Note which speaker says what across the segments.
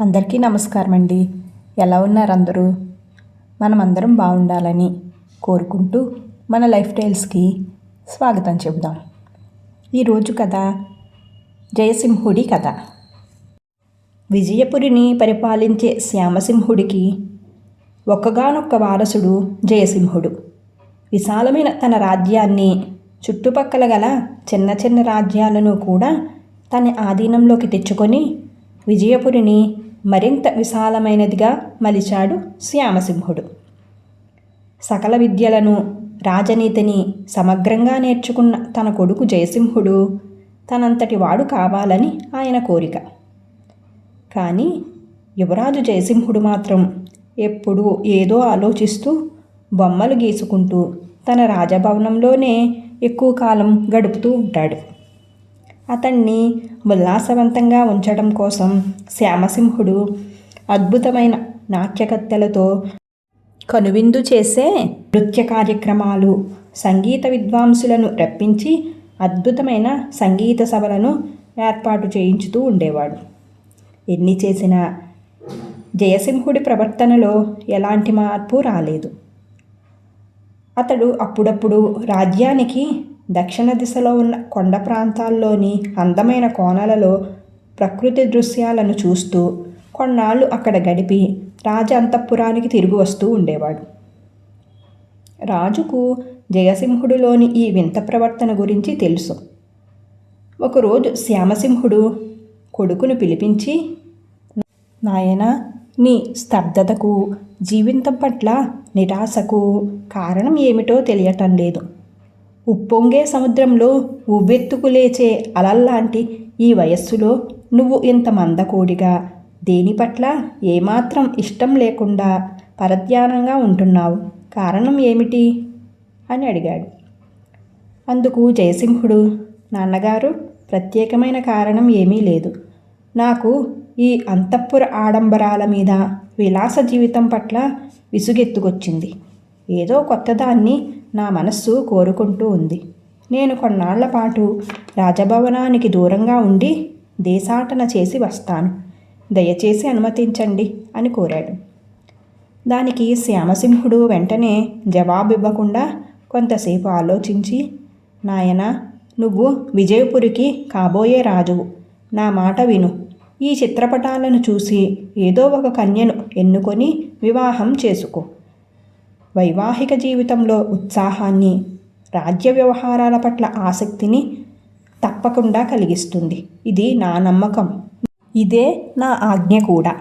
Speaker 1: అందరికీ నమస్కారం అండి ఎలా ఉన్నారు అందరూ మనమందరం బాగుండాలని కోరుకుంటూ మన లైఫ్ స్టైల్స్కి స్వాగతం చెబుదాం. ఈరోజు కథ జయసింహుడి కథ. విజయపురిని పరిపాలించే శ్యామసింహుడికి ఒక్కగానొక్క వారసుడు జయసింహుడు. విశాలమైన తన రాజ్యాన్ని చుట్టుపక్కల గల చిన్న చిన్న రాజ్యాలను కూడా తన ఆధీనంలోకి తెచ్చుకొని విజయపురిని మరింత విశాలమైనదిగా మలిచాడు శ్యామసింహుడు. సకల విద్యలను రాజనీతిని సమగ్రంగా నేర్చుకున్న తన కొడుకు జయసింహుడు తనంతటి వాడు కావాలని ఆయన కోరిక. కానీ యువరాజు జయసింహుడు మాత్రం ఎప్పుడూ ఏదో ఆలోచిస్తూ బొమ్మలు గీసుకుంటూ తన రాజభవనంలోనే ఎక్కువ కాలం గడుపుతూ ఉంటాడు. అతన్ని ఉల్లాసవంతంగా ఉంచడం కోసం శ్యామసింహుడు అద్భుతమైన నాట్యకత్తెలతో కనువిందు చేసే నృత్య కార్యక్రమాలు సంగీత విద్వాంసులను రప్పించి అద్భుతమైన సంగీత సభలను ఏర్పాటు చేయించుతూ ఉండేవాడు. ఎన్ని చేసినా జయసింహుడి ప్రవర్తనలో ఎలాంటి మార్పు రాలేదు. అతడు అప్పుడప్పుడు రాజ్యానికి దక్షిణ దిశలో ఉన్న కొండ ప్రాంతాల్లోని అందమైన కోనలలో ప్రకృతి దృశ్యాలను చూస్తూ కొన్నాళ్ళు అక్కడ గడిపి రాజ అంతఃపురానికి తిరిగి వస్తూ ఉండేవాడు. రాజుకు జయసింహుడిలోని ఈ వింత ప్రవర్తన గురించి తెలుసు. ఒకరోజు శ్యామసింహుడు కొడుకును పిలిపించి నాయన నీ స్తబ్దతకు జీవితం పట్ల నిరాశకు కారణం ఏమిటో తెలియటం లేదు. ఉప్పొంగే సముద్రంలో ఉవ్వెత్తుకు లేచే అలల్లాంటి ఈ వయస్సులో నువ్వు ఇంత మందకోడిగా. దేని పట్ల ఏమాత్రం ఇష్టం లేకుండా పరధ్యానంగా ఉంటున్నావు? కారణం ఏమిటి? అని అడిగాడు. అందుకు జయసింహుడు నాన్నగారు ప్రత్యేకమైన కారణం ఏమీ లేదు. నాకు ఈ అంతఃపుర ఆడంబరాల మీద విలాస జీవితం పట్ల విసుగెత్తుకొచ్చింది. ఏదో కొత్తదాన్ని నా మనస్సు కోరుకుంటూ ఉంది. నేను కొన్నాళ్ళ పాటు రాజభవనానికి దూరంగా ఉండి దేశాటన చేసి వస్తాను. దయచేసి అనుమతించండి అని కోరాడు. దానికి శ్యామసింహుడు వెంటనే జవాబివ్వకుండా కొంతసేపు ఆలోచించి నాయన నువ్వు విజయపురికి కాబోయే రాజువు. నా మాట విను. ఈ చిత్రపటాలను చూసి ఏదో ఒక కన్యను ఎన్నుకొని వివాహం చేసుకో. వైవాహిక జీవితంలో ఉత్సాహాన్ని రాజ్య వ్యవహారాల పట్ల ఆసక్తిని తప్పకుండా కలిగిస్తుంది. ఇది నా నమ్మకం. ఇదే నా ఆజ్ఞ కూడా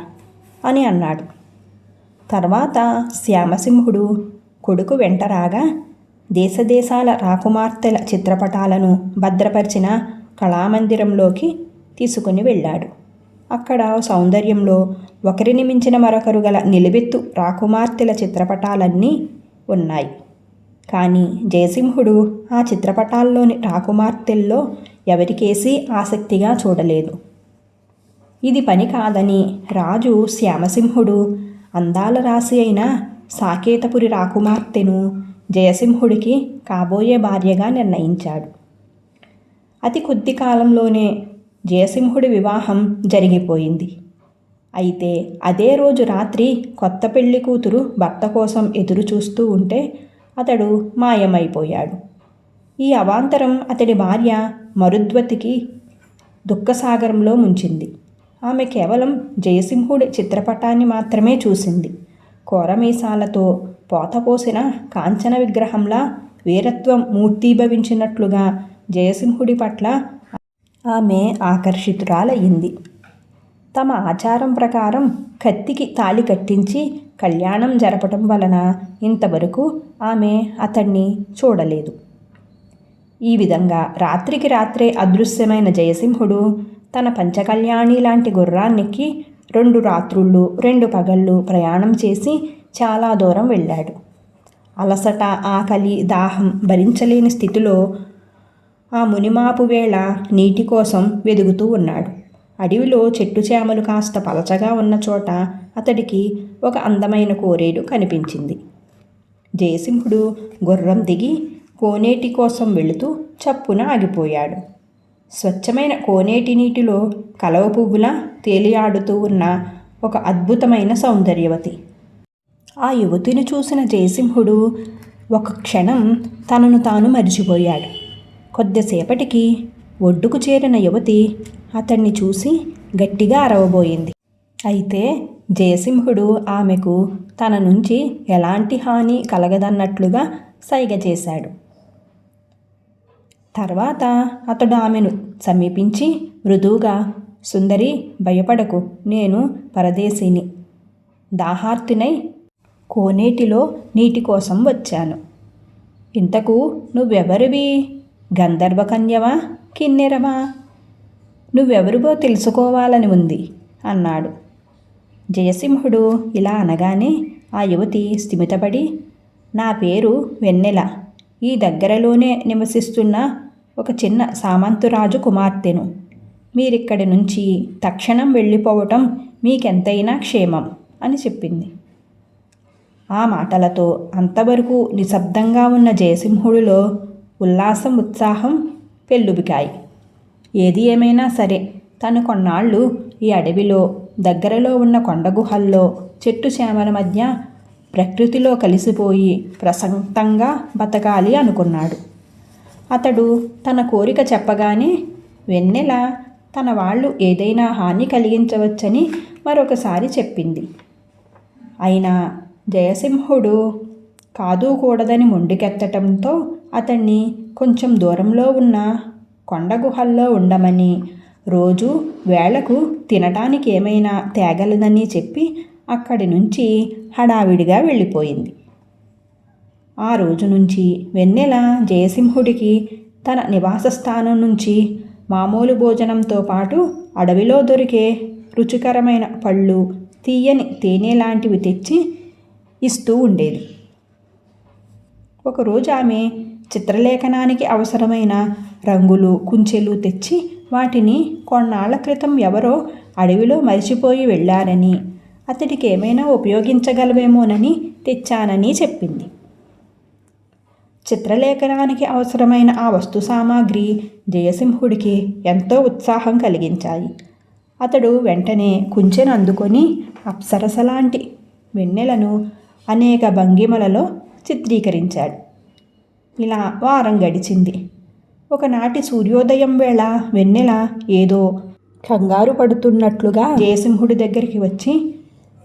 Speaker 1: అని అన్నాడు. తర్వాత శ్యామసింహుడు కొడుకు వెంట రాగా దేశదేశాల రాకుమార్తెల చిత్రపటాలను భద్రపరిచిన కళామందిరంలోకి తీసుకుని వెళ్ళాడు. అక్కడ సౌందర్యంలో ఒకరిని మించిన మరొకరు గల నిలబెత్తు రాకుమార్తెల చిత్రపటాలన్నీ ఉన్నాయి. కానీ జయసింహుడు ఆ చిత్రపటాల్లోని రాకుమార్తెల్లో ఎవరికేసీ ఆసక్తిగా చూడలేదు. ఇది పని కాదని రాజు శ్యామసింహుడు అందాల రాశి అయిన సాకేతపురి రాకుమార్తెను జయసింహుడికి కాబోయే భార్యగా నిర్ణయించాడు. అతి కొద్ది కాలంలోనే జయసింహుడి వివాహం జరిగిపోయింది. అయితే అదే రోజు రాత్రి కొత్త పెళ్ళి కూతురు భర్త కోసం ఎదురు చూస్తూ ఉంటే అతడు మాయమైపోయాడు. ఈ అవాంతరం అతడి భార్య మరుద్వతికి దుఃఖసాగరంలో ముంచింది. ఆమె కేవలం జయసింహుడి చిత్రపటాన్ని మాత్రమే చూసింది. కోరమీసాలతో పోతపోసిన కాంచన విగ్రహంలా వీరత్వం మూర్తీభవించినట్లుగా జయసింహుడి పట్ల ఆమె ఆకర్షితురాలయ్యింది. తమ ఆచారం ప్రకారం కత్తికి తాళి కట్టించి కళ్యాణం జరపటం వలన ఇంతవరకు ఆమె అతన్ని చూడలేదు. ఈ విధంగా రాత్రికి రాత్రే అదృశ్యమైన జయసింహుడు తన పంచకళ్యాణి లాంటి గుర్రాన్నెక్కి రెండు రాత్రుళ్ళు రెండు పగళ్ళు ప్రయాణం చేసి చాలా దూరం వెళ్ళాడు. అలసట ఆకలి దాహం భరించలేని స్థితిలో ఆ మునిమాపు వేళ నీటి కోసం వెదుగుతూ ఉన్నాడు. అడవిలో చెట్టు చేమలు కాస్త పలచగా ఉన్న చోట అతడికి ఒక అందమైన కోరేడు కనిపించింది. జయసింహుడు గుర్రం దిగి కోనేటి కోసం వెళుతూ చప్పున ఆగిపోయాడు. స్వచ్ఛమైన కోనేటి నీటిలో కలవ పువ్వులా తేలియాడుతూ ఉన్న ఒక అద్భుతమైన సౌందర్యవతి. ఆ యువతిని చూసిన జయసింహుడు ఒక క్షణం తనను తాను మరిచిపోయాడు. కొద్దిసేపటికి ఒడ్డుకు చేరిన యువతి అతన్ని చూసి గట్టిగా అరవబోయింది. అయితే జయసింహుడు ఆమెకు తన నుంచి ఎలాంటి హాని కలగదన్నట్లుగా సైగ చేశాడు. తర్వాత అతడు ఆమెను సమీపించి మృదువుగా సుందరి భయపడకు నేను పరదేశిని. దాహార్తినై కోనేటిలో నీటి కోసం వచ్చాను. ఇంతకు నువ్వెవరివి? గంధర్వకన్యవా? కిన్నెరవా? నువ్వెవరివో తెలుసుకోవాలని ఉంది అన్నాడు. జయసింహుడు ఇలా అనగానే ఆ యువతి స్థిమితపడి నా పేరు వెన్నెల. ఈ దగ్గరలోనే నివసిస్తున్న ఒక చిన్న సామంతురాజు కుమార్తెను. మీరిక్కడి నుంచి తక్షణం వెళ్ళిపోవటం మీకెంతైనా క్షేమం అని చెప్పింది. ఆ మాటలతో అంతవరకు నిశ్శబ్దంగా ఉన్న జయసింహుడిలో ఉల్లాసం ఉత్సాహం పెళ్ళుబికాయి. ఏది ఏమైనా సరే తను కొన్నాళ్ళు ఈ అడవిలో దగ్గరలో ఉన్న కొండ గుహల్లో చెట్టు చేమల మధ్య ప్రకృతిలో కలిసిపోయి ప్రశాంతంగా బతకాలి అనుకున్నాడు. అతడు తన కోరిక చెప్పగానే వెన్నెల తన వాళ్ళు ఏదైనా హాని కలిగించవచ్చని మరొకసారి చెప్పింది. అయినా జయసింహుడు కాదు కూడదని మొండికెత్తటంతో అతన్ని కొంచెం దూరంలో ఉన్న కొండ గుహల్లో ఉండమని. రోజు వేళకు తినటానికి ఏమైనా తేగలదని చెప్పి అక్కడి నుంచి హడావిడిగా వెళ్ళిపోయింది. ఆ రోజు నుంచి వెన్నెల జయసింహుడికి తన నివాస స్థానం నుంచి మామూలు భోజనంతో పాటు అడవిలో దొరికే రుచికరమైన పళ్ళు తీయని తేనె లాంటివి తెచ్చి ఇస్తూ ఉండేది. ఒకరోజు ఆమె చిత్రలేఖనానికి అవసరమైన రంగులు కుంచెలు తెచ్చి వాటిని కొన్నాళ్ళ క్రితం ఎవరో అడవిలో మరిచిపోయి వెళ్ళారని అతడికి ఏమైనా ఉపయోగించగలవేమోనని తెచ్చానని చెప్పింది. చిత్రలేఖనానికి అవసరమైన ఆ వస్తు సామాగ్రి జయసింహుడికి ఎంతో ఉత్సాహం కలిగించాయి. అతడు వెంటనే కుంచెను అందుకొని అప్సరసలాంటి వెన్నెలను అనేక భంగిమలలో చిత్రీకరించాడు. ఇలా వారం గడిచింది. ఒకనాటి సూర్యోదయం వేళ వెన్నెల ఏదో కంగారు పడుతున్నట్లుగా జయసింహుడి దగ్గరికి వచ్చి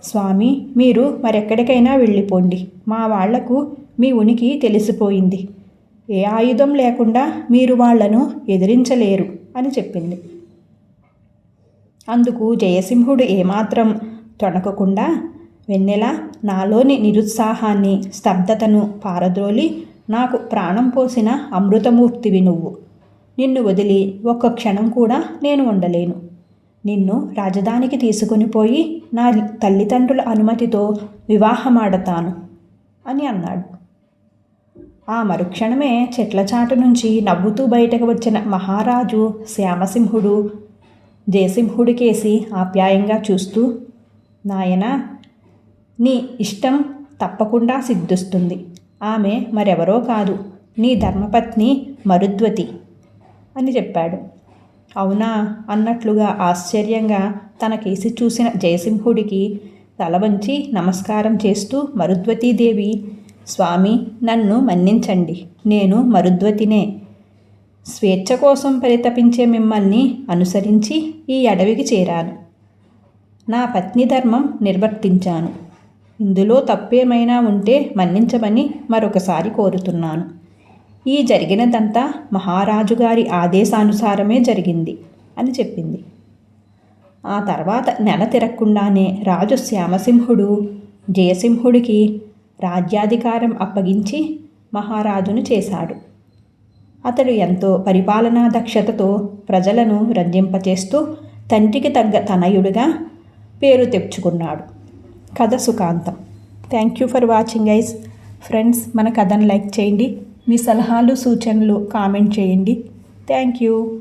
Speaker 1: స్వామి మీరు మరెక్కడికైనా వెళ్ళిపోండి. మా వాళ్ళకు మీ ఉనికి తెలిసిపోయింది. ఏ ఆయుధం లేకుండా మీరు వాళ్ళను ఎదిరించలేరు అని చెప్పింది. అందుకు జయసింహుడు ఏమాత్రం తొణకకుండా వెన్నెల నాలోని నిరుత్సాహాన్ని స్తబ్దతను పారద్రోలి నాకు ప్రాణం పోసిన అమృతమూర్తివి నువ్వు. నిన్ను వదిలి ఒక్క క్షణం కూడా నేను ఉండలేను. నిన్ను రాజధానికి తీసుకుని పోయి నా తల్లిదండ్రుల అనుమతితో వివాహమాడతాను అని అన్నాడు. ఆ మరుక్షణమే చెట్ల చాటు నుంచి నవ్వుతూ బయటకు వచ్చిన మహారాజు శ్యామసింహుడు జయసింహుడికేసి ఆప్యాయంగా చూస్తూ నాయన నీ ఇష్టం తప్పకుండా సిద్ధిస్తుంది. ఆమె మరెవరో కాదు. నీ ధర్మపత్ని మరుద్వతి అని చెప్పాడు. అవునా అన్నట్లుగా ఆశ్చర్యంగా తన కేసి చూసిన జయసింహుడికి తల వంచి నమస్కారం చేస్తూ మరుద్వతీదేవి స్వామి నన్ను మన్నించండి. నేను మరుద్వతినే. స్వేచ్ఛ కోసం పరితపించే మిమ్మల్ని అనుసరించి ఈ అడవికి చేరాను. నా పత్ని ధర్మం నిర్వర్తించాను. ఇందులో తప్పేమైనా ఉంటే మన్నించమని మరొకసారి కోరుతున్నాను. ఈ జరిగినదంతా మహారాజు గారి ఆదేశానుసారమే జరిగింది అని చెప్పింది. ఆ తర్వాత నెల తిరగకుండానే రాజు శ్యామసింహుడు జయసింహుడికి రాజ్యాధికారం అప్పగించి మహారాజును చేశాడు. అతడు ఎంతో పరిపాలనా దక్షతతో ప్రజలను రంజింపచేస్తూ తండ్రికి తగ్గ తనయుడిగా పేరు తెచ్చుకున్నాడు. కథ సుఖాంతం. Thank you for watching ice friends మన కథను లైక్ చేయండి. మీ సలహాలు సూచనలు కామెంట్ చేయండి. Thank you